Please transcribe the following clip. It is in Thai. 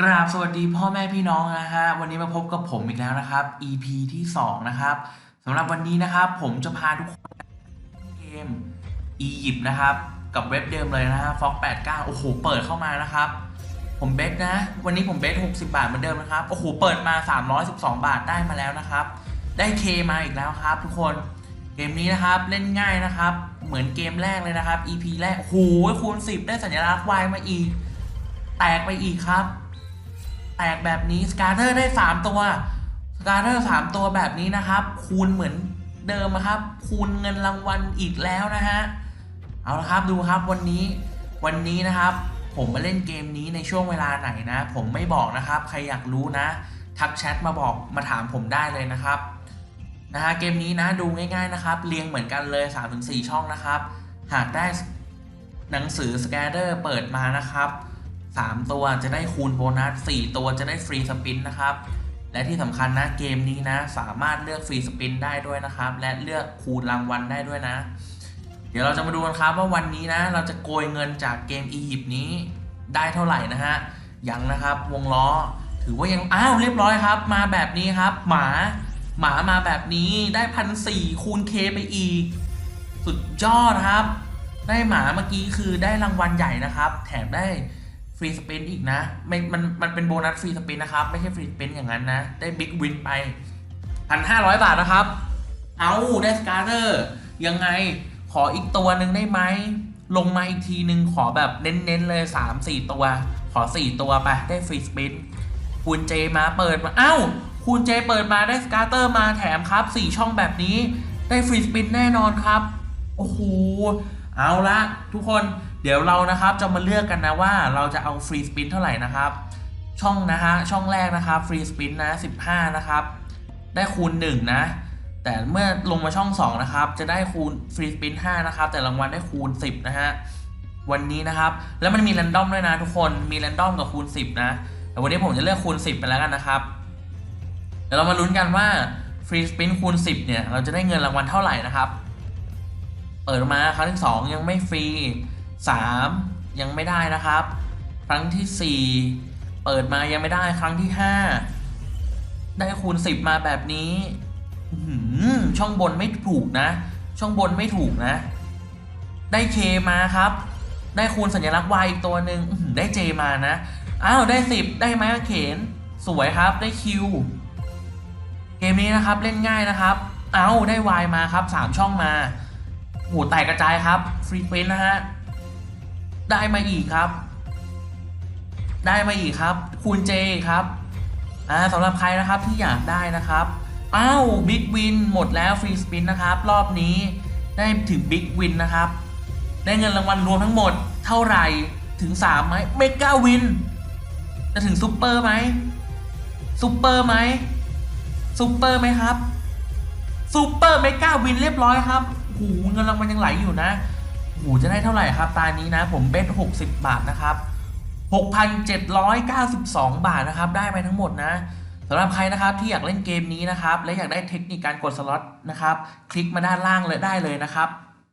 กราบสวัสดีพ่อแม่พี่น้องนะฮะวันนี้มาพบกับผมอีกแล้วนะครับ EP ที่ 2 นะครับสำหรับวันนี้นะครับ ผมจะพาทุกคนเล่นเกมอียิปต์นะครับ กับเว็บเดิมเลยนะฮะฟ็อก89โอ้โห เปิดเข้ามานะครับ ผมเบสนะ วันนี้ผมเบส60 บาทเหมือนเดิมนะครับ โอ้โห เปิดมา 312 บาทได้มาแล้วนะครับ ได้เคมาอีกแล้วครับ ทุกคนเกมนี้นะครับเล่นง่ายนะครับ เหมือนเกมแรกเลยนะครับ EP แรกโอ้โหคูณ10 ได้สัญลักษณ์วายมาอีก แตกไปอีกครับ แตกแบบนี้สการ์เตอร์ได้ 3 ตัวสการ์เตอร์3ตัวแบบนี้นะครับ คูณเหมือนเดิมครับ คูณเงินรางวัลอีกแล้วนะฮะเอาละครับดูครับวันนี้วันนี้นะครับ ผมมาเล่นเกมนี้ในช่วงเวลาไหนนะ ผมไม่บอกนะครับ ใครอยากรู้นะ ทักแชทมาบอกมาถามผมได้เลยนะครับนะฮะเกมนี้นะดูง่ายๆนะครับ เรียงเหมือนกันเลย 3-4 ช่องนะครับ หากได้หนังสือสแกเดอร์เปิดมานะครับ 3 ตัวจะได้คูณโบนัส 4 ตัวจะได้ฟรีสปินนะครับ และที่สำคัญนะเกมนี้นะ สามารถเลือกฟรีสปินได้ด้วยนะครับ และเลือกคูณรางวัลได้ด้วยนะ เดี๋ยวเราจะมาดูกันครับว่าวันนี้นะ เราจะโกยเงินจากเกมอียิปต์นี้ได้เท่าไหร่นะฮะยังนะครับวงล้อ ถือว่ายังอ้าวเรียบร้อยครับ มาแบบนี้ครับ หมาหมามาแบบนี้ได้พันสี่คูณเคไปอีก สุดยอดครับ ได้หมาเมื่อกี้คือได้รางวัลใหญ่นะครับ แถมได้ ฟรีสปินอีกนะไม่มันมันเป็นโบนัสฟรีสปินนะครับ ไม่ใช่ฟรีสปินอย่างนั้นนะ ได้บิ๊กวินไปพันห้าร้อยบาทนะครับ เอาได้สกาเตอร์ยังไงขออีกตัวหนึ่งได้ไหม ลงมาอีกทีหนึ่งขอแบบเน้นๆเลย 3 4 ตัว ขอ 4 ตัวไป ได้ฟรีสปินคูณเจมาเปิดมาเอ้าคูณเจเปิดมาได้สกาเตอร์มาแถมครับ 4 ช่องแบบนี้ ได้ฟรีสปินแน่นอนครับ โอ้โหเอาละทุกคน เดี๋ยวเรานะครับจะมาเลือกกันนะว่าเราจะเอาฟรีสปินเท่าไหร่นะครับ ช่องนะฮะช่องแรกนะครับฟรีสปินนะ15 นะครับ ได้คูณ 1 นะ แต่เมื่อลงมาช่อง 2 นะครับ จะได้คูณฟรีสปิน5นะครับ แต่รางวัลได้คูณ 10 นะฮะวันนี้นะครับ แล้วมันมีแรนดอมด้วยนะทุกคนมีแรนดอมกับคูณ 10 นะแต่วันนี้ผมจะเลือกคูณ 10 ไปแล้วกันนะครับเดี๋ยวเรามาลุ้นกันว่าฟรีสปินคูณ 10 เนี่ย เราจะได้เงินรางวัลเท่าไหร่นะครับ เปิดมาครั้งที่2ยังไม่ฟรี 3 ยังไม่ได้นะครับ ครั้งที่ 4 เปิดมายังไม่ได้ครั้งที่ 5 ได้คูณ 10 มาแบบนี้หือช่องบนไม่ถูกนะ ช่องบนไม่ถูกนะ ได้เคมาครับ ได้คูณสัญลักษณ์ Y อีกตัวหนึ่งได้เจมานะ อ้าวได้ 10 ได้ไม้กางเขน สวยครับได้คิวเกมนี้นะครับเล่นง่ายนะครับ เอาได้ Y มาครับ 3 ช่องมาโหแตกกระจายครับ ฟรีเ u นนะฮะ ได้มาอีกครับ ได้มาอีกครับ คูณเจครับอ่าสำหรับใครนะครับที่อยากได้นะครับอ้าวบิ๊กวินหมดแล้วฟรีสปินนะครับ รอบนี้ได้ถึงบิ๊กวินนะครับ ได้เงินรางวัลรวมทั้งหมดเท่าไหร่ถึง3ไหมเมกาวินจะถึงซูเปอร์ไหมซูเปอร์ไหมซูเปอร์ไหมครับซูเปอร์เมกาวินเรียบร้อยครับหูเงินรางวัลยังไหลอยู่นะ หูจะได้เท่าไหร่ครับ ตานี้นะผมเบ็ด60 บาทนะครับ 6,792 บาทนะครับ ได้ไปทั้งหมดนะสำหรับใครนะครับที่อยากเล่นเกมนี้นะครับ และอยากได้เทคนิคการกดสล็อตนะครับ คลิกมาด้านล่างเลยได้เลยนะครับ